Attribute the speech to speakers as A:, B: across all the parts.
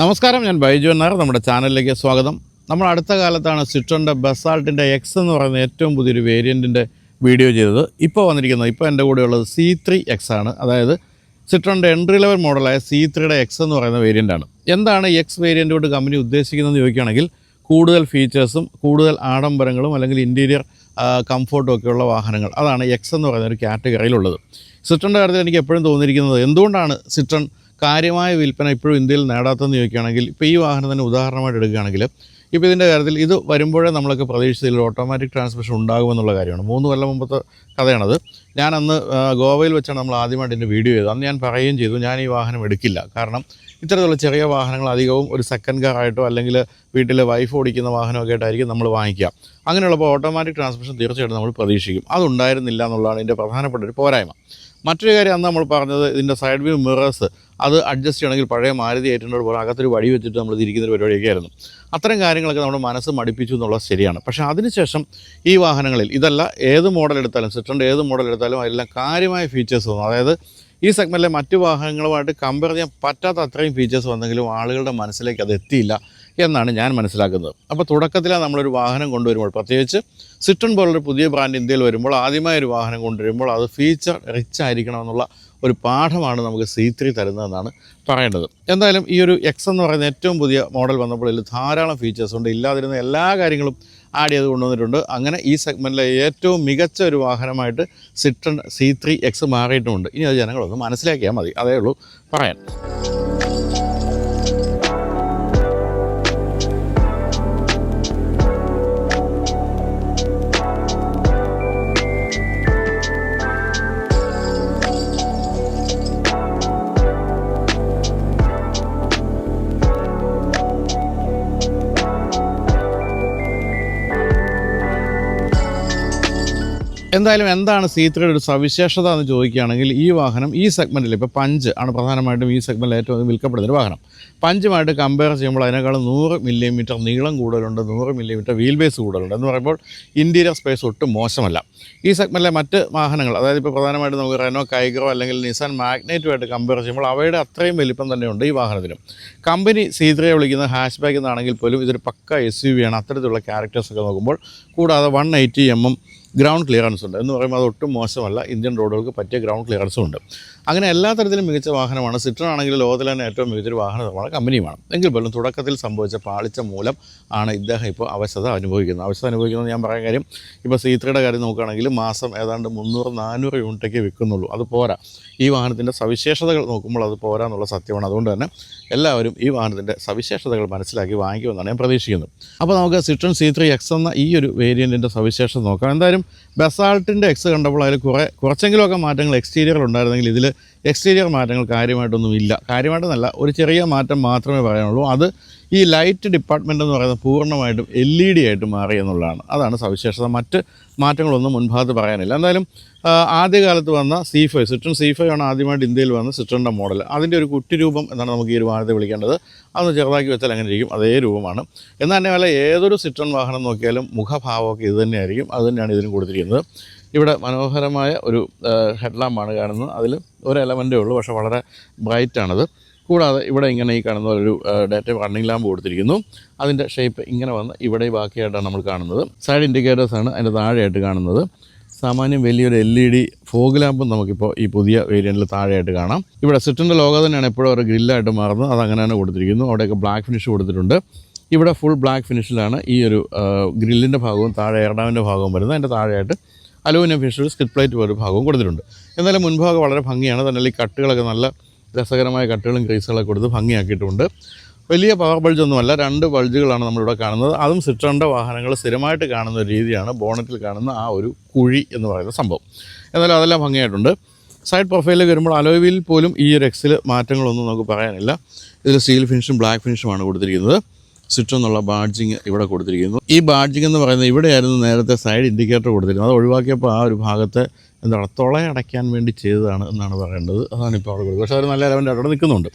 A: നമസ്കാരം ഞാൻ ബൈജു എന്നാർ നമ്മുടെ ചാനലിലേക്ക് സ്വാഗതം. നമ്മൾ അടുത്ത കാലത്താണ് സിട്രോന്റെ ബസാൾട്ടിന്റെ എക്സ് എന്ന് പറയുന്ന ഏറ്റവും പുതിയൊരു വേരിയന്റിന്റെ വീഡിയോ ചെയ്തത്. ഇപ്പോൾ വന്നിരിക്കുന്നത് ഇപ്പോൾ എന്റെ കൂടെ ഉള്ളത് സി ത്രീ എക്സ് ആണ്. അതായത് സിട്രന്റെ എൻട്രി ലെവൽ മോഡലായ സി ത്രീയുടെ എക്സ് എന്ന് പറയുന്ന വേരിയന്റ് ആണ്. എന്താണ് എക്സ് വേരിയന്റ് കൊണ്ട് കമ്പനി ഉദ്ദേശിക്കുന്നതെന്ന് ചോദിക്കുകയാണെങ്കിൽ കൂടുതൽ ഫീച്ചേഴ്സും കൂടുതൽ ആഡംബരങ്ങളും അല്ലെങ്കിൽ ഇന്റീരിയർ കംഫോർട്ടും ഒക്കെയുള്ള വാഹനങ്ങൾ. അതാണ് എക്സ് എന്ന് പറയുന്ന ഒരു കാറ്റഗറിയിലുള്ളത് സിട്രന്റെ കാര്യത്തിൽ എനിക്ക് എപ്പോഴും തോന്നിയിരിക്കുന്നത് എന്തുകൊണ്ടാണ് സിട്രൺ കാര്യമായ വിൽപ്പന ഇപ്പോഴും ഇന്ത്യയിൽ നേടാത്തതെന്ന് ചോദിക്കുകയാണെങ്കിൽ ഇപ്പോൾ ഈ വാഹനം തന്നെ ഉദാഹരണമായിട്ട് എടുക്കുകയാണെങ്കിൽ ഇപ്പോൾ ഇതിന്റെ കാര്യത്തിൽ ഇത് വരുമ്പോഴേ നമ്മളൊക്കെ പ്രതീക്ഷിച്ചതിൽ ഓട്ടോമാറ്റിക് ട്രാൻസ്മിഷൻ ഉണ്ടാകുമെന്നുള്ള കാര്യമാണ്. മൂന്ന് കൊല്ലം മുമ്പത്തെ കഥയാണത്. ഞാൻ അന്ന് ഗോവയിൽ വെച്ചാണ് നമ്മൾ ആദ്യമായിട്ട് എന്റെ വീഡിയോ ചെയ്തത്. അന്ന് ഞാൻ പറയുകയും ചെയ്തു ഞാൻ ഈ വാഹനം എടുക്കില്ല. കാരണം ഇത്തരത്തിലുള്ള ചെറിയ വാഹനങ്ങൾ അധികവും ഒരു സെക്കൻഡ് കാർ ആയിട്ടോ അല്ലെങ്കിൽ വീട്ടിലെ വൈഫ് ഓടിക്കുന്ന വാഹനമൊക്കെ ആയിട്ടായിരിക്കും നമ്മൾ വാങ്ങിക്കുക. അങ്ങനെയുള്ളപ്പോൾ ഓട്ടോമാറ്റിക് ട്രാൻസ്മിഷൻ തീർച്ചയായിട്ടും നമ്മൾ പ്രതീക്ഷിക്കും. അതുണ്ടായിരുന്നില്ല എന്നുള്ളതാണ് എന്റെ പ്രധാനപ്പെട്ട ഒരു പോരായ്മ. മറ്റൊരു കാര്യം അന്ന് നമ്മൾ പറഞ്ഞത് ഇതിന്റെ സൈഡ് വ്യൂ മിറേഴ്സ് അത് അഡ്ജസ്റ്റ് ചെയ്യണമെങ്കിൽ പഴയ മാരുതി ഏറ്റവും പോലെ അകത്തൊരു വടി വെച്ചിട്ട് നമ്മൾ തിരിക്കുന്ന പരിപാടിയൊക്കെ ആയിരുന്നു. അത്തരം കാര്യങ്ങളൊക്കെ നമ്മുടെ മനസ്സ് മടിപ്പിച്ചു എന്നുള്ളത് ശരിയാണ്. പക്ഷേ അതിനുശേഷം ഈ വാഹനങ്ങളിൽ ഇതല്ല ഏത് മോഡൽ എടുത്താലും സിട്രന്റെ ഏത് മോഡൽ എടുത്താലും അതിലെല്ലാം കാര്യമായ ഫീച്ചേഴ്സ് തോന്നും അതായത് ഈ സെഗ്മെന്റിലെ മറ്റു വാഹനങ്ങളുമായിട്ട് കമ്പയർ ചെയ്യാൻ പറ്റാത്ത അത്രയും ഫീച്ചേഴ്സ് വന്നെങ്കിലും ആളുകളുടെ മനസ്സിലേക്ക് അത് എത്തിയില്ല. എന്നാണ് ഞാൻ മനസ്സിലാക്കുന്നത്. അപ്പോൾ തുടക്കത്തിൽ നമ്മളൊരു വാഹനം കൊണ്ടുവരുമ്പോൾ പ്രത്യേകിച്ച് സിട്രൺ പോലുള്ള പുതിയ ബ്രാൻഡ് ഇന്ത്യയിൽ വരുമ്പോൾ ആദ്യമായ ഒരു വാഹനം കൊണ്ടുവരുമ്പോൾ അത് ഫീച്ചർ റിച്ച് ആയിരിക്കണമെന്നുള്ള ഒരു പാഠമാണ് നമുക്ക് സി ത്രീ തരുന്നതെന്നാണ് പറയേണ്ടത് എന്തായാലും ഈ ഒരു എക്സ് എന്ന് പറയുന്ന ഏറ്റവും പുതിയ മോഡൽ വന്നപ്പോൾ ഇതിൽ ധാരാളം ഫീച്ചേഴ്സ് ഉണ്ട്. ഇല്ലാതിരുന്ന എല്ലാ കാര്യങ്ങളും ആഡ് ചെയ്ത് കൊണ്ടുവന്നിട്ടുണ്ട്. അങ്ങനെ ഈ സെഗ്മെന്റിലെ ഏറ്റവും മികച്ച ഒരു വാഹനമായിട്ട് സിട്രൺ സി ത്രീ എക്സ് മാറിയിട്ടുമുണ്ട്. ഇനി അത് ജനങ്ങളൊന്ന് മനസ്സിലാക്കിയാൽ മതി. അതേ ഉള്ളൂ പറയാൻ. എന്തായാലും എന്താണ് സി ത്രീയുടെ ഒരു സവിശേഷത എന്ന് ചോദിക്കുകയാണെങ്കിൽ ഈ വാഹനം ഈ സെഗ്മെന്റിൽ ഇപ്പോൾ പഞ്ച് ആണ് പ്രധാനമായിട്ടും ഈ സെഗ്മെന്റിൽ ഏറ്റവും അധികം വിൽക്കപ്പെടുന്ന ഒരു വാഹനം. പഞ്ചുമായിട്ട് കമ്പയർ ചെയ്യുമ്പോൾ അതിനേക്കാൾ നൂറ് മില്ലിമീറ്റർ നീളം കൂടുതലുണ്ട് നൂറ് മില്ലിമീറ്റർ വീൽ ബേസ് കൂടുതലുണ്ട് എന്ന് പറയുമ്പോൾ ഇന്റീരിയർ സ്പേസ് ഒട്ടും മോശമല്ല. ഈ സെഗ്മെന്റിലെ മറ്റ് വാഹനങ്ങൾ അതായത് ഇപ്പോൾ പ്രധാനമായിട്ടും നമുക്ക് റെനോ കൈഗ്രോ അല്ലെങ്കിൽ നിസാൻ മാഗ്നേറ്റുമായിട്ട് കമ്പയർ ചെയ്യുമ്പോൾ അവയുടെ അത്രയും വലിപ്പം തന്നെയുണ്ട് ഈ വാഹനത്തിനും. കമ്പനി സി ത്രീയെ വിളിക്കുന്ന ഹാഷ് ബാഗ് എന്നാണെങ്കിൽ പോലും ഇതൊരു പക്ക എസ് യു വി ആണ്. അത്തരത്തിലുള്ള ക്യാരക്ടേഴ്സൊക്കെ നോക്കുമ്പോൾ കൂടാതെ one eighty M M ground clearance ഉണ്ട്. എന്ന് പറയുമ്പോൾ അത് ഒട്ടും മോശമല്ല. ഇന്ത്യൻ റോഡുകൾക്ക് പറ്റിയ ഗ്രൗണ്ട് ക്ലിയറൻസും ഉണ്ട്. അങ്ങനെ എല്ലാ തരത്തിലും മികച്ച വാഹനമാണ്. സിട്രൺ ആണെങ്കിൽ ലോകത്തിലെ തന്നെ ഏറ്റവും മികച്ചൊരു വാഹന നിർമ്മാണ കമ്പനിയുമാണ്. എങ്കിൽ പോലും തുടക്കത്തിൽ സംഭവിച്ച പാളിച്ച മൂലം ആണ് ഇദ്ദേഹം ഇപ്പോൾ അവശത അനുഭവിക്കുന്നത്. അവശത അനുഭവിക്കുന്നത് ഞാൻ പറയാൻ കാര്യം ഇപ്പോൾ സി ത്രീയുടെ കാര്യം നോക്കുകയാണെങ്കിൽ മാസം ഏതാണ്ട് മുന്നൂറ് നാനൂറ് യൂണിറ്റൊക്കെ വിൽക്കുന്നുള്ളൂ. അത് പോരാ. ഈ വാഹനത്തിന്റെ സവിശേഷതകൾ നോക്കുമ്പോൾ അത് പോരാ എന്നുള്ള സത്യമാണ്. അതുകൊണ്ട് തന്നെ എല്ലാവരും ഈ വാഹനത്തിന്റെ സവിശേഷതകൾ മനസ്സിലാക്കി വാങ്ങിക്കുമെന്നാണ് ഞാൻ പ്രതീക്ഷിക്കുന്നത്. അപ്പോൾ നമുക്ക് സിട്രൺ സി ത്രീ എക്സ് എന്ന ഈ ഒരു വേരിയന്റിന്റെ സവിശേഷത നോക്കാം. എന്തായാലും ബസാൾട്ടിന്റെ എക്സ് കണ്ടപ്പോൾ അതിൽ കുറേ കുറച്ചെങ്കിലുമൊക്കെ മാറ്റങ്ങൾ എക്സ്റ്റീരിയർ ഉണ്ടായിരുന്നെങ്കിൽ ഇതിൽ എക്സ്റ്റീരിയർ മാറ്റങ്ങൾ കാര്യമായിട്ടൊന്നും ഇല്ല. കാര്യമായിട്ടൊന്നല്ല ഒരു ചെറിയ മാറ്റം മാത്രമേ പറയാനുള്ളൂ. അത് ഈ ലൈറ്റ് ഡിപ്പാർട്ട്മെന്റ് എന്ന് പറയുന്നത് പൂർണമായിട്ടും എൽ ഇ ഡി ആയിട്ട് മാറി എന്നുള്ളതാണ്. അതാണ് സവിശേഷത. മറ്റ് മാറ്റങ്ങളൊന്നും മുൻഭാഗത്ത് പറയാനില്ല. എന്തായാലും ആദ്യകാലത്ത് വന്ന C five Citroen C five ആണ് ആദ്യമായിട്ട് ഇന്ത്യയിൽ വന്ന സിട്രണിന്റെ മോഡൽ. അതിന്റെ ഒരു കുട്ടി രൂപം എന്നാണ് നമുക്ക് ഈ ഒരു വാഹനത്തെ വിളിക്കേണ്ടത്. അതൊന്ന് ചെറുതാക്കി വെച്ചാൽ അങ്ങനെ ഇരിക്കും. അതേ രൂപമാണ്. എന്നാൽ തന്നെ വല്ല ഏതൊരു സിട്രൺ വാഹനം നോക്കിയാലും മുഖഭാവമൊക്കെ ഇത് തന്നെയായിരിക്കും. അത് തന്നെയാണ് ഇതിന് കൊടുത്തിരിക്കുന്നത്. ഇവിടെ മനോഹരമായ ഒരു ഹെഡ്ലാമ്പാണ് കാണുന്നത്. അതിൽ ഒരു എലമെന്റേ ഉള്ളൂ. പക്ഷേ വളരെ ബ്രൈറ്റാണത്. കൂടാതെ ഇവിടെ ഇങ്ങനെ ഈ കാണുന്ന ഒരു ഡാറ്റ വാർണിംഗ് ലാമ്പ് കൊടുത്തിരിക്കുന്നു. അതിന്റെ ഷേപ്പ് ഇങ്ങനെ വന്ന് ഇവിടെ ബാക്കിയായിട്ടാണ് നമ്മൾ കാണുന്നത്. സൈഡ് ഇൻഡിക്കേറ്റേഴ്സാണ് അതിന്റെ താഴെയായിട്ട് കാണുന്നത്. സാമാന്യം വലിയൊരു എൽ ഇ ഡി ഫോഗ് ലാമ്പും നമുക്കിപ്പോൾ ഈ പുതിയ വേരിയന്റിൽ താഴെയായിട്ട് കാണാം. ഇവിടെ സിറ്റിന്റെ ലോഗോ തന്നെയാണ് എപ്പോഴും ഒരു ഗ്രില്ലായിട്ട് മാറുന്നത്. അത് അങ്ങനെ തന്നെ കൊടുത്തിരിക്കുന്നു. അവിടെയൊക്കെ ബ്ലാക്ക് ഫിനിഷ് കൊടുത്തിട്ടുണ്ട്. ഇവിടെ ഫുൾ ബ്ലാക്ക് ഫിനിഷിലാണ് ഈ ഒരു ഗ്രില്ലിന്റെ ഭാഗവും താഴെ എയർഡാമിന്റെ ഭാഗവും വരുന്നത്. അതിന്റെ താഴെയായിട്ട് അലൂമിനിയം ഫിനിഷ് സ്കിറ്റ് പ്ലേറ്റ് പോലെ ഒരു ഭാഗവും കൊടുത്തിട്ടുണ്ട്. എന്നാലും മുൻഭാഗം വളരെ ഭംഗിയാണ്. തന്നെ ഈ കട്ടുകളൊക്കെ നല്ല രസകരമായ കട്ടുകളും ക്രീസുകളൊക്കെ കൊടുത്ത് ഭംഗിയാക്കിയിട്ടുണ്ട്. വലിയ പവർ ബൾജൊന്നുമല്ല രണ്ട് ബൾജുകളാണ് നമ്മളിവിടെ കാണുന്നത്. അതും സിട്രണിന്റെ വാഹനങ്ങൾ സ്ഥിരമായിട്ട് കാണുന്ന ഒരു രീതിയാണ് ബോണറ്റിൽ കാണുന്ന ആ ഒരു കുഴി എന്ന് പറയുന്ന സംഭവം. എന്നാലും അതെല്ലാം ഭംഗിയായിട്ടുണ്ട്. സൈഡ് പ്രൊഫൈലിൽ വരുമ്പോൾ അലോവിൽ പോലും ഈ ഒരു എക്സിൽ മാറ്റങ്ങളൊന്നും നമുക്ക് പറയാനില്ല. ഇതിൽ സ്റ്റീൽ ഫിനിഷും ബ്ലാക്ക് ഫിനിഷുമാണ് കൊടുത്തിരിക്കുന്നത്. സിറ്റ് എന്നുള്ള ബാഡ്ജിങ് ഇവിടെ കൊടുത്തിരിക്കുന്നു. ഈ ബാഡ്ജിങ് എന്ന് പറയുന്നത് ഇവിടെയായിരുന്നു നേരത്തെ സൈഡ് ഇൻഡിക്കേറ്റർ കൊടുത്തിരുന്നത്. അത് ഒഴിവാക്കിയപ്പോൾ ആ ഒരു ഭാഗത്തെ എന്താണ് തുളയടയ്ക്കാൻ വേണ്ടി ചെയ്തതാണ് എന്നാണ് പറയേണ്ടത്. അതാണ് ഇപ്പോൾ അവിടെ കൊടുക്കുക പക്ഷേ അവർ നല്ല ലെവന്റെ അവിടെ നിൽക്കുന്നുണ്ട്.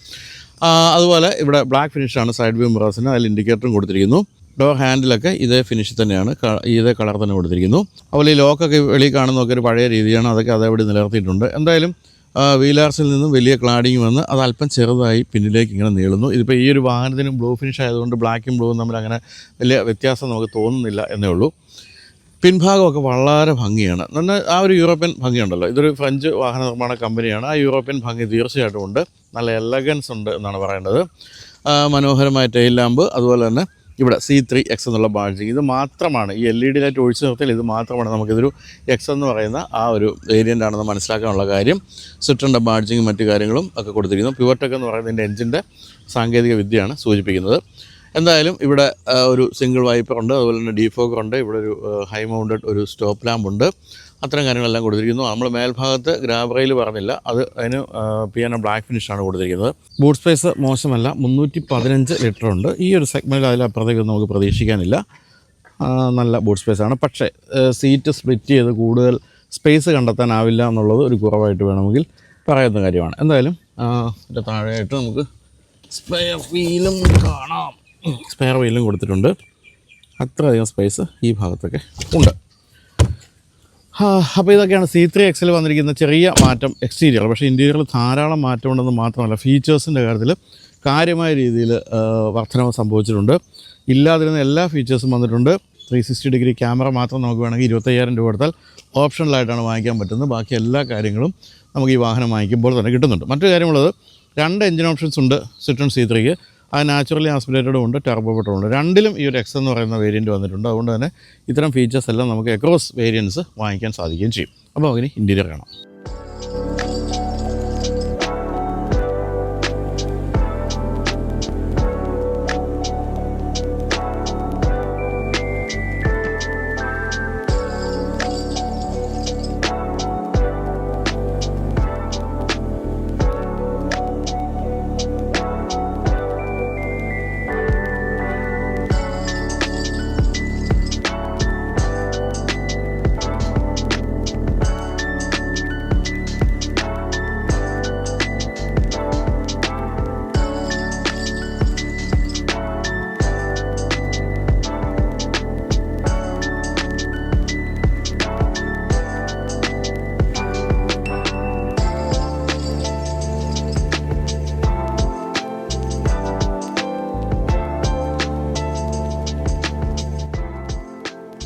A: അതുപോലെ ഇവിടെ ബ്ലാക്ക് ഫിനിഷാണ് സൈഡ് വ്യൂ മിറേഴ്സിന് അതിൽ ഇൻഡിക്കേറ്ററും കൊടുത്തിരിക്കുന്നു. ഡോർ ഹാൻഡിലൊക്കെ ഇതേ ഫിനിഷ് തന്നെയാണ്. ഇതേ കളർ തന്നെ കൊടുത്തിരിക്കുന്നു. അതുപോലെ ഈ ലോക്കൊക്കെ വെളിയിൽ കാണുന്നതൊക്കെ ഒരു പഴയ രീതിയാണ്. അതൊക്കെ അതേപടി നിലനിർത്തിയിട്ടുണ്ട്. എന്തായാലും വീലാർസിൽ നിന്നും വലിയ ക്ലാഡിങ് വന്ന് അത് അല്പം ചെറുതായി പിന്നിലേക്ക് ഇങ്ങനെ നീളുന്നു. ഇതിപ്പോൾ ഈ ഒരു വാഹനത്തിനും ബ്ലൂ ഫിനിഷ് ആയതുകൊണ്ട് ബ്ലാക്കും ബ്ലൂവും തമ്മിൽ അങ്ങനെ വലിയ വ്യത്യാസം നമുക്ക് തോന്നുന്നില്ല എന്നേ ഉള്ളൂ. പിൻഭാഗമൊക്കെ വളരെ ഭംഗിയാണ്. നല്ല ആ ഒരു യൂറോപ്യൻ ഭംഗിയുണ്ടല്ലോ. ഇതൊരു ഫ്രഞ്ച് വാഹന നിർമ്മാണ കമ്പനിയാണ്. ആ യൂറോപ്യൻ ഭംഗി തീർച്ചയായിട്ടും ഉണ്ട്. നല്ല എലഗൻസ് ഉണ്ട് എന്നാണ് പറയേണ്ടത് മനോഹരമായ ടെയിൽ ലാമ്പ് അതുപോലെ തന്നെ ഇവിടെ സി ത്രീ എക്സ് എന്നുള്ള ബാഡ്ജിങ് ഇത് മാത്രമാണ് ഈ എൽ ഇ ഡി ലൈറ്റ് ഒഴിച്ചു നിർത്തിയാൽ ഇത് മാത്രമാണ് നമുക്കിതൊരു എക്സ് എന്ന് പറയുന്ന ആ ഒരു വേരിയന്റ് ആണെന്ന് മനസ്സിലാക്കാനുള്ള കാര്യം. സിട്രന്റെ ബാഡ്ജിങ്ങും മറ്റു കാര്യങ്ങളും ഒക്കെ കൊടുത്തിരിക്കുന്നു. പ്യുവർടെക് എന്ന് പറയുന്നതിന്റെ എഞ്ചിന്റെ സാങ്കേതിക വിദ്യയാണ് സൂചിപ്പിക്കുന്നത്. എന്തായാലും ഇവിടെ ഒരു സിംഗിൾ വൈപ്പർ ഉണ്ട് അതുപോലെ തന്നെ ഡീഫോക്കർ ഉണ്ട് ഇവിടെ ഒരു ഹൈ മൗണ്ടഡ് ഒരു സ്റ്റോപ്പ് ലാമ്പ് ഉണ്ട്. അത്തരം കാര്യങ്ങളെല്ലാം കൊടുത്തിരിക്കുന്നു. നമ്മൾ മേൽഭാഗത്ത് ഗ്രാബറയിൽ പറഞ്ഞില്ല അത് അതിന് പിയാനോ ബ്ലാക്ക് ഫിനിഷാണ് കൊടുത്തിരിക്കുന്നത്. ബൂട്ട് സ്പേസ് മോശമല്ല മുന്നൂറ്റി പതിനഞ്ച് ലിറ്റർ ഉണ്ട്. ഈ ഒരു സെഗ്മെന്റിൽ അതിലപ്പുറത്തേക്ക് നമുക്ക് പ്രതീക്ഷിക്കാനില്ല. നല്ല ബൂട്ട് സ്പേസ് ആണ്. പക്ഷേ സീറ്റ് സ്പ്ലിറ്റ് ചെയ്ത് കൂടുതൽ സ്പേസ് കണ്ടെത്താനാവില്ല എന്നുള്ളത് ഒരു കുറവായിട്ട് വേണമെങ്കിൽ പറയുന്ന കാര്യമാണ്. എന്തായാലും ഇതിന്റെ താഴെയായിട്ട് നമുക്ക് സ്പെയർ വീലും കാണാം. സ്പെയർ വീലും കൊടുത്തിട്ടുണ്ട്. അത്രയധികം സ്പേസ് ഈ ഭാഗത്തൊക്കെ ഉണ്ട്. അപ്പോൾ ഇതൊക്കെയാണ് സി ത്രീ എക്സിൽ വന്നിരിക്കുന്ന ചെറിയ മാറ്റം എക്സ്റ്റീരിയർ പക്ഷേ ഇന്റീരിയറിൽ ധാരാളം മാറ്റം ഉണ്ടെന്ന് മാത്രമല്ല ഫീച്ചേഴ്സിന്റെ കാര്യത്തിൽ കാര്യമായ രീതിയിൽ വർധനവ് സംഭവിച്ചിട്ടുണ്ട്. ഇല്ലാതിരുന്ന എല്ലാ ഫീച്ചേഴ്സും വന്നിട്ടുണ്ട്. ത്രീ സിക്സ്റ്റി ഡിഗ്രി ക്യാമറ മാത്രം നമുക്ക് വേണമെങ്കിൽ ഇരുപത്തയ്യായിരം രൂപ കൊടുത്താൽ ഓപ്ഷണലായിട്ടാണ് വാങ്ങിക്കാൻ പറ്റുന്നത്. ബാക്കി എല്ലാ കാര്യങ്ങളും നമുക്ക് ഈ വാഹനം വാങ്ങിക്കുമ്പോൾ തന്നെ കിട്ടുന്നുണ്ട്. മറ്റൊരു കാര്യമുള്ളത് രണ്ട് എഞ്ചിൻ ഓപ്ഷൻസ് ഉണ്ട് സിറ്റൺ സി ത്രീക്ക് അത് നാച്ചുറലി ആസ്പിറേറ്റഡും ഉണ്ട് ടർബോ പെട്രോൾ ഉണ്ട്. രണ്ടിലും ഈ ഒരു എക്സ് എന്ന് പറയുന്ന വേരിയന്റ് വന്നിട്ടുണ്ട്. അതുകൊണ്ട് തന്നെ ഇത്തരം ഫീച്ചേഴ്സ് എല്ലാം നമുക്ക് എക്രോസ് വേരിയൻസ് വാങ്ങിക്കാൻ സാധിക്കുകയും ചെയ്യും. അപ്പോൾ അതിന് ഇന്റീരിയർ കാണാം.